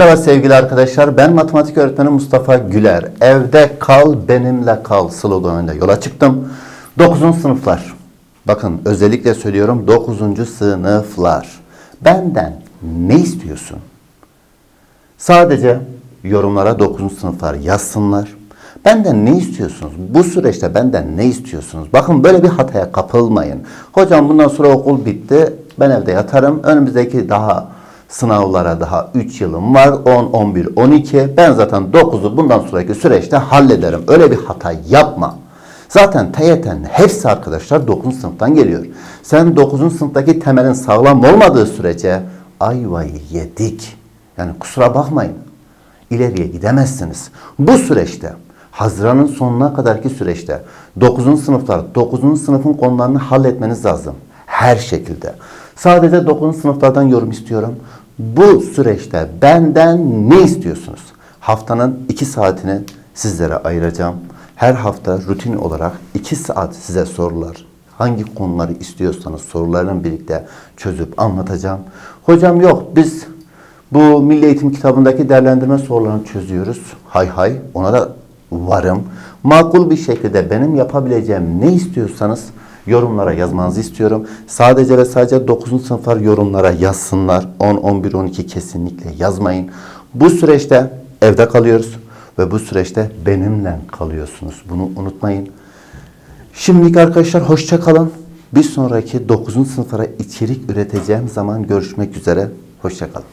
Merhaba sevgili arkadaşlar. Ben matematik öğretmeni Mustafa Güler. Evde kal, benimle kal sloganıyla yola çıktım. 9. sınıflar. Bakın özellikle söylüyorum 9. sınıflar. Benden ne istiyorsun? Sadece yorumlara 9. sınıflar yazsınlar. Benden ne istiyorsunuz? Bu süreçte benden ne istiyorsunuz? Bakın böyle bir hataya kapılmayın. Hocam bundan sonra okul bitti. Ben evde yatarım. Önümüzdeki daha sınavlara daha 3 yılım var. 10, 11, 12. Ben zaten 9'u bundan sonraki süreçte hallederim. Öyle bir hata yapma. Zaten TYT'nin hepsi arkadaşlar 9. sınıftan geliyor. Sen 9. sınıftaki temelin sağlam olmadığı sürece ayvayı yedik. Yani kusura bakmayın. İleriye gidemezsiniz. Bu süreçte Haziran'ın sonuna kadarki süreçte 9. sınıflar 9. sınıfın konularını halletmeniz lazım. Her şekilde. Sadece 9. sınıflardan yorum istiyorum. Bu süreçte benden ne istiyorsunuz? Haftanın 2 saatini sizlere ayıracağım. Her hafta rutin olarak 2 saat size sorular, hangi konuları istiyorsanız sorularla birlikte çözüp anlatacağım. Hocam yok biz bu Milli Eğitim kitabındaki değerlendirme sorularını çözüyoruz. Hay hay ona da varım. Makul bir şekilde benim yapabileceğim ne istiyorsanız yorumlara yazmanızı istiyorum. Sadece ve sadece 9. sınıflar yorumlara yazsınlar. 10, 11, 12 kesinlikle yazmayın. Bu süreçte evde kalıyoruz ve bu süreçte benimle kalıyorsunuz. Bunu unutmayın. Şimdilik arkadaşlar hoşça kalın. Bir sonraki 9. sınıflara içerik üreteceğim zaman görüşmek üzere. Hoşça kalın.